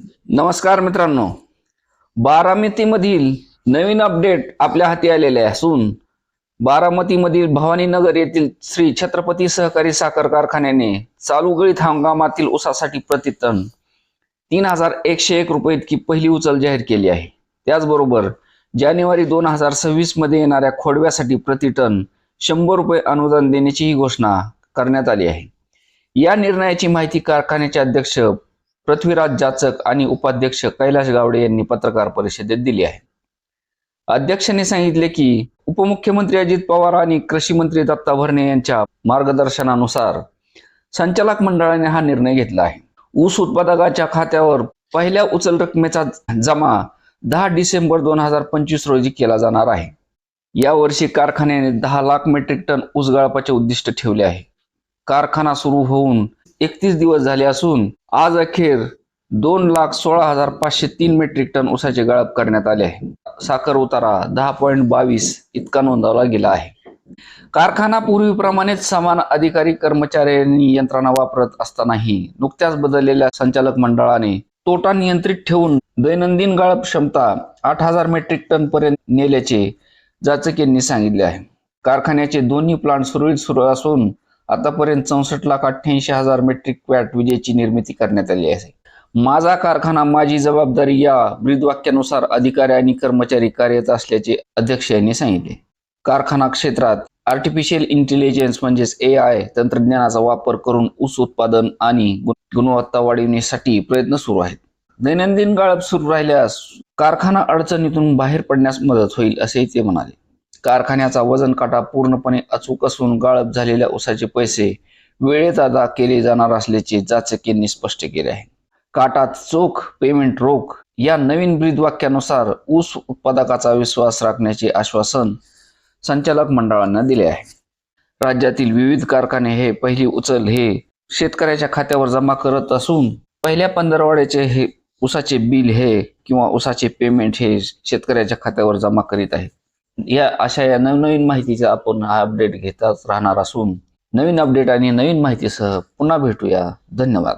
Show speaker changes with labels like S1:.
S1: नमस्कार मित्रांनो. बारामतीमधील नवीन अपडेट आपल्या हाती आलेले असून बारामतीमधील भवानीनगर येथील श्री छत्रपती सहकारी साखर कारखान्याने चालू गळीत हंगामातील ऊसासाठी प्रति टन तीन हजार एकशे एक रुपये इतकी पहिली उचल जाहीर केली आहे. त्याचबरोबर जानेवारी दोन हजार सव्वीसमध्ये येणाऱ्या खोडव्यासाठी प्रति टन शंभर रुपये अनुदान देण्याचीही घोषणा करण्यात आली आहे. या निर्णयाची माहिती कारखान्याचे अध्यक्ष पृथ्वीराज जाचक आणि उपाध्यक्ष कैलाश गावडे यांनी पत्रकार परिषदेत दिली आहे. अध्यक्षांनी सांगितले की उपमुख्यमंत्री अजित पवार आणि कृषी मंत्री दत्ता भरणे यांच्या मार्गदर्शनानुसार संचालक मंडळाने हा निर्णय घेतला आहे. ऊस उत्पादकाच्या खात्यावर पहिल्या उचल रकमेचा जमा दहा डिसेंबर दोन हजार पंचवीस रोजी केला जाणार आहे. यावर्षी कारखान्याने दहा लाख मेट्रिक टन ऊस गाळपाचे उद्दिष्ट ठेवले आहे. कारखाना सुरू होऊन एकतीस दिवस झाले असून आज अखेर दोन लाख सोळा हजार पाचशे तीन मेट्रिक टन ऊसाचे गाळप करण्यात आले आहे. साखर उतारा दहा पॉईंट बावीस इतका नोंदवला गेला आहे. कारखाना पूर्वीप्रमाणेच समान अधिकारी कर्मचाऱ्यांनी यंत्रणा वापरत असतानाही नुकत्याच बदललेल्या संचालक मंडळाने तोटा नियंत्रित ठेवून दैनंदिन गाळप क्षमता आठ हजार मेट्रिक टन पर्यंत नेल्याचे जाचक यांनी सांगितले आहे. कारखान्याचे दोन्ही प्लांट सुरळीत सुरू असून आतापर्यंत चौसष्ट लाख अठ्ठ्याऐंशी हजार मेट्रिक वॅट विजेची निर्मिती करण्यात आली आहे. माझा कारखाना माझी जबाबदारी या ब्रीदवाक्यानुसार अधिकारी आणि कर्मचारी कार्यरत असल्याचे अध्यक्ष यांनी सांगितले. कारखाना क्षेत्रात आर्टिफिशियल इंटेलिजन्स म्हणजेच ए आय तंत्रज्ञानाचा वापर करून ऊस उत्पादन आणि गुणवत्ता वाढविण्यासाठी प्रयत्न सुरू आहेत. दैनंदिन गाळप सुरू राहिल्यास कारखाना अडचणीतून बाहेर पडण्यास मदत होईल असेही ते म्हणाले. कारखान्याचा वजन काटा पूर्णपणे अचूक असून गाळप झालेल्या ऊसाचे पैसे वेळेत अदा केले जाणार असल्याचे जाचक स्पष्ट केले आहे. काटात चोख पेमेंट रोख या नवीन ब्रीदवाक्यानुसार ऊस उत्पादकाचा विश्वास राखण्याचे आश्वासन संचालक मंडळांना दिले आहे. राज्यातील विविध कारखाने हे पहिली उचल हे शेतकऱ्याच्या खात्यावर जमा करत असून पहिल्या पंधरवाड्याचे हे ऊसाचे बिल हे किंवा ऊसाचे पेमेंट हे शेतकऱ्याच्या खात्यावर जमा करीत आहेत. या अशा या नवनवीन माहितीचा आपण हा अपडेट घेताच राहणार असून नवीन अपडेट आणि नवीन माहितीसह पुन्हा भेटूया. धन्यवाद.